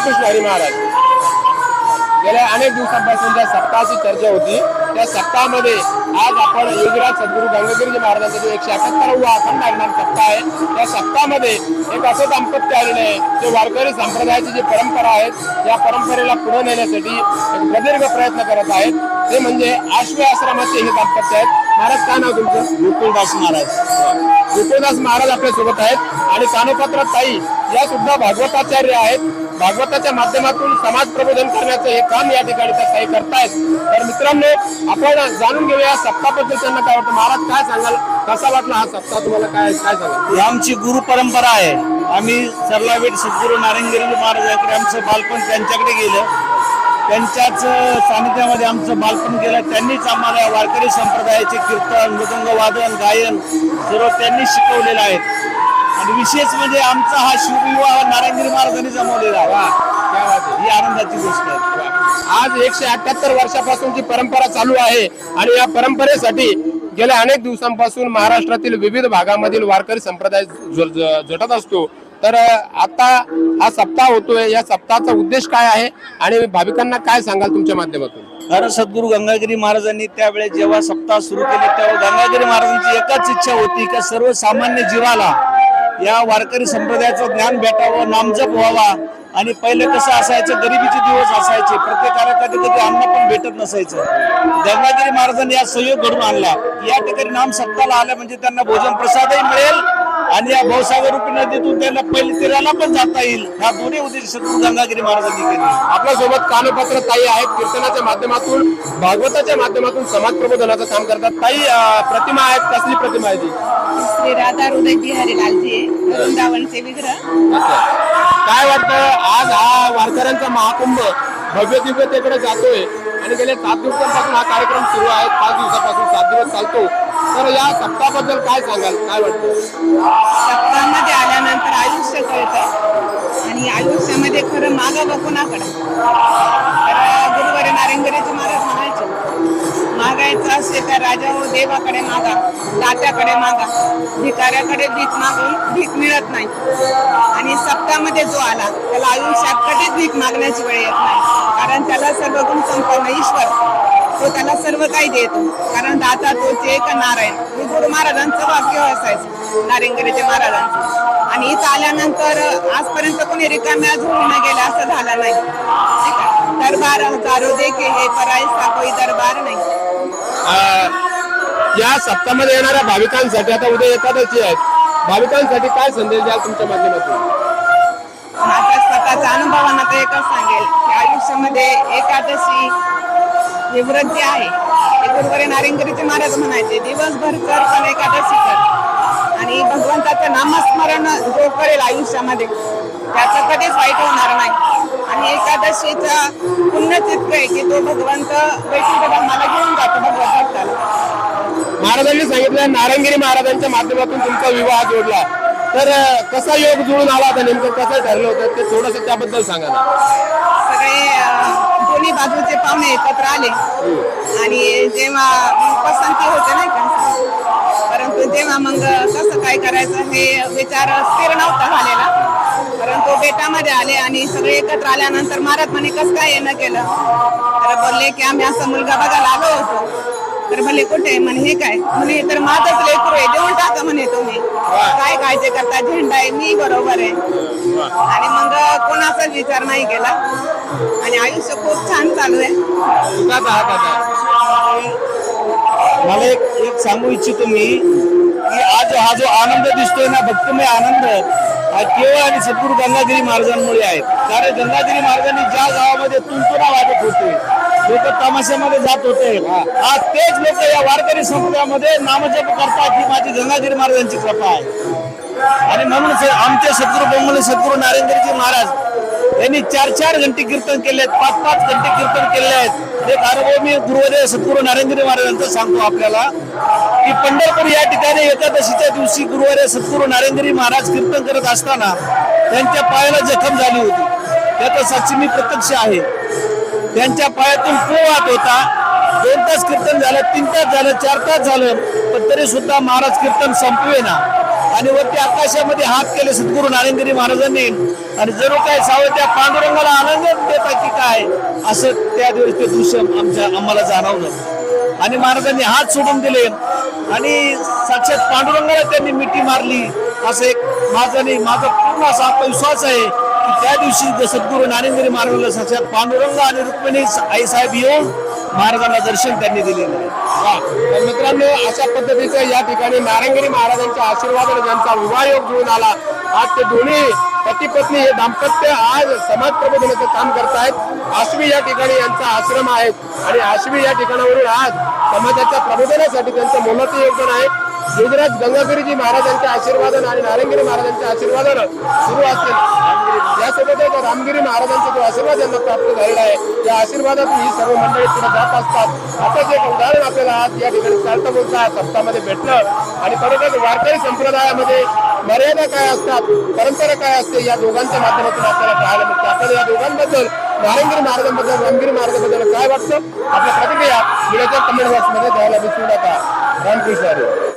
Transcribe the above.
रामकृष्ण हरी महाराज. गेल्या अनेक दिवसांपासून ज्या सप्ताहाची चर्चा होती त्या सप्ताहामध्ये आज आपण योगीराज सद्गुरू गंगागिरीजी महाराजांचा जो एकशे अठ्याहत्तरावा अखंड हरिनाम सप्ताह आहे त्या सप्ताहामध्ये एक असं दाम्पत्य आलेलं आहे जे वारकरी संप्रदायाची जी परंपरा आहेत या परंपरेला पुढे नेण्यासाठी एक प्रदीर्घ प्रयत्न करत आहेत. ते म्हणजे आश्वे आश्रमाचे हे दाम्पत्य आहेत. महाराज काय नाव तुमचं? गोकुळदास महाराज. गोकुळदास महाराज आपल्यासोबत आहेत. आणि कानोपात्र ताई या सुद्धा भागवताचार्य आहेत. भागवताच्या माध्यमातून समाज प्रबोधन करण्याचं हे काम या ठिकाणी त्या काही करतायत. तर मित्रांनो आपण जाणून घेऊया सप्ताबद्दल त्यांना काय वाटतं. महाराज काय सांगाल? कसा वाटला हा सप्ताह? तुम्हाला काय काय सांगाल? ही आमची गुरु परंपरा आहे. आम्ही सरलावेट सद्गुरू नारायणगिरी महाराजांकडे आमचं बालपण त्यांच्याकडे गेलं. त्यांच्याच सानिध्यामध्ये आमचं बालपण गेलं. त्यांनीच आम्हाला वारकरी संप्रदायाचे कीर्तन मृदंग वादन गायन सर्व त्यांनी शिकवलेलं आहे. आणि विशेष म्हणजे आमचा हा शिवविवाह नारायणगिरी महाराजांनी जमवलेला आहे. वा, ही आनंदाची गोष्ट आहे. आज एकशे अठ्याहत्तर वर्षापासूनची परंपरा चालू आहे आणि या परंपरेसाठी गेल्या अनेक दिवसांपासून महाराष्ट्रातील विविध भागामधील वारकरी संप्रदाय झ- झटत असतो. तर आता हा सप्ताह होतोय. या सप्ताहाचा उद्देश काय आहे? आणि भाविकांना काय सांगाल तुमच्या माध्यमातून? खरं सद्गुरू गंगागिरी महाराजांनी त्यावेळेस जेव्हा सप्ताह सुरू केले तेव्हा गंगागिरी महाराजांची एकच इच्छा होती की सर्वसामान्य जीवाला या वारकरी संप्रदायाचं ज्ञान भेटावं नामजप व्हावा. आणि पहिले कसं असायचं गरिबीचे दिवस असायचे. प्रत्येकाला कधी कधी अन्न पण भेटत नसायचं. गंगागिरी महाराजांनी या सहयोग घडून आणला या ठिकाणी नाम सत्ताला आल्या म्हणजे त्यांना भोजन प्रसादही मिळेल. आणि या भाऊसागर रूपी नदीतून त्यांना पहिले तीराला पण जाता येईल. हा दोन्ही उद्देश गंगागिरी महाराजांनी केले. आपल्यासोबत कानपत्र ताई आहेत. कीर्तनाच्या माध्यमातून भागवताच्या माध्यमातून समाज प्रबोधनाचं काम करतात. ताई प्रतिमा आहेत. कसली प्रतिमा आहे ती? श्री राधा हृदयजी हरिलालजी वृंदावनचे विग्रह. काय वाटतं? आज हा वारकऱ्यांचा महाकुंभ भव्य दिव्यतेकडे जातोय. आणि गेल्या सात दिवसांपासून हा कार्यक्रम सुरू आहे. पाच दिवसापासून सात दिवस चालतो. तर या सप्ताहाबद्दल काय सांगाल? काय वाटतं? सप्ताहामध्ये आल्यानंतर आयुष्य कळतं. आणि आयुष्यामध्ये खरं मागं बघुनाकडं तर गुरुवारी नारेंगरीचे महाराज मागायचं असेल तर राजा हो देवाकडे मागा दात्याकडे मागा. भिकाऱ्याकडे भीक मागून भीक मिळत नाही. आणि सप्तामध्ये जो आला त्याला आयुष्यात कधीच भीक मागण्याची वेळ येत नाही. कारण त्याला सर्व गुण संपन्न ईश्वर. तो त्याला सर्व काही देतो. कारण दाता तोच एक नारायण. हे गुरु महाराजांचं वाक्य असायचं नारेंगरीचे महाराजांचं. आणि इथं आल्यानंतर आजपर्यंत कोणी रिकाम्या झोळी गेला असं झालं नाही. दरबार हजारो देखे हे पराय साखोई दरबार नाही. या सप्ताहामध्ये येणाऱ्या भाविकांसाठी आता उद्या एकादशी आहेत भाविकांसाठी काय संदेश द्याल तुमच्या माध्यमातून? माझ्या स्वतःच्या अनुभवानं तर एकच सांगेल की आयुष्यामध्ये एकादशी हे व्रत जे आहे ते गुरुवारी नारिंगरीचे महाराज म्हणायचे दिवसभर कर पण एकादशी कर आणि भगवंताचं नामस्मरण जो करेल आयुष्यामध्ये त्याचं कधीच वाईट होणार नाही. आणि एकादशीचा पुण्यच इतकं आहे की तो भगवंत वैकुंठ धामाला घेऊन जातो भगवत महाराजांनी सांगितलं नारायणगिरी महाराजांच्या माध्यमातून तुमचा विवाह जोडला. तर कसा योग जुळून आला होता नेमकं कसं ठरलं होतं ते थोडस त्याबद्दल सांगा ना. सगळे दोन्ही बाजूचे पाहुणे एकत्र आले. आणि जेव्हा काय करायचं हे विचार स्थिर नव्हता झालेला. परंतु बेटामध्ये आले आणि सगळे एकत्र आल्यानंतर महाराज म्हणे कसं काय येणं केलं? तर बोलले की आम्ही असा मुलगा बघायला आलो होतो. तर भले कुठे? म्हणे हे काय? म्हणे तर माझंच लेकरू आहे. देऊन टाका म्हणे तुम्ही. काय काळजी करता? झेंडा आहे. मी बरोबर आहे. आणि मग कोणाचाच विचार नाही केला. आणि आयुष्य खूप छान चालू आहे. मला एक एक सांगू इच्छितो मी. की आज हा जो आनंद दिसतोय ना भक्तमय आनंद हा केवळ आणि सद्गुरू गंगागिरी महाराजांमुळे आहे. कारण गंगागिरी महाराजांनी ज्या गावामध्ये तुंतुना वाजत होते लोक तमाशामध्ये जात होते आज तेच लोक या वारकरी समुदायामध्ये नामजप करतात ही माझी गंगागिरी महाराजांची कृपा आहे. आणि म्हणून आमचे सद्गुरू बोंगले सद्गुरू नारेंद्रजी महाराज यांनी चार चार घंटे कीर्तन केले आहेत पाच पाच घंटे कीर्तन केले आहेत. एक अनुभव मी गुरुवारी सद्गुरू नारायणगिरी महाराजांचा सांगतो आपल्याला की पंढरपूर या ठिकाणी एकादशीच्या दिवशी गुरुवारी सद्गुरू नारेंद्री महाराज कीर्तन करत असताना त्यांच्या पायाला जखम झाली होती. त्याचा साक्षी मी प्रत्यक्ष आहे. त्यांच्या पायातून पो वाहत होता. दोन तास कीर्तन झालं तीन तास झालं चार तास झालं पण तरी सुद्धा महाराज कीर्तन संपवे ना आणि वरती आकाशामध्ये हात केले सद्गुरू नारायणगिरी महाराजांनी. आणि जणू काय सावं त्या पांडुरंगाला आनंद देता की काय असं त्या दिवस ते दृश्य आमच्या आम्हाला जाणवलं. आणि महाराजांनी हात सोडून दिले. आणि साक्षात पांडुरंगाला त्यांनी मिठी मारली. असं एक माझा नाही माझा पूर्ण असा आत्मविश्वास आहे की त्या दिवशी जे सद्गुरू नारायणगिरी महाराजांना साक्षात पांडुरंग आणि रुक्मिणी आई साहेब येऊन महाराजांना दर्शन त्यांनी दिलेलं आहे तर मित्रांनो अशा पद्धतीचं या ठिकाणी नारायणगिरी महाराजांच्या आशीर्वादाने ज्यांचा विवाह योग जुळून आला आज ते दोन्ही पती पत्नी हे दाम्पत्य आज समाज प्रबोधनाचं काम करतायत. आश्वी या ठिकाणी यांचा आश्रम आहे आणि आश्वी या ठिकाणावरून आज समाजाच्या प्रबोधनासाठी त्यांचं मोलाचं योगदान आहे. योगराज गंगागिरीजी महाराजांच्या आशीर्वादानं आणि नारायणगिरी महाराजांच्या आशीर्वादानं सुरू असतील. यासोबतच रामगिरी महाराजांचा जो आशीर्वाद यांना प्राप्त झालेला आहे त्या आशीर्वादातून ही सर्व मंडळी पुढे जात असतात. असंच एक उदाहरण आपल्याला आज या ठिकाणी चालता बोलता सप्तामध्ये भेटलं. आणि खरोखर वारकरी संप्रदायामध्ये मर्यादा काय असतात परंपरा काय असते या दोघांच्या माध्यमातून आपल्याला पाहायला मिळतं. आपल्याला या दोघांबद्दल नारायणगिरी महाराजांबद्दल रामगिरी महाराजांबद्दल काय वाटतं? आपल्या प्रतिक्रिया व्हिडिओच्या कमेंट बॉक्समध्ये द्यायला विसरू नका. रामकृष्ण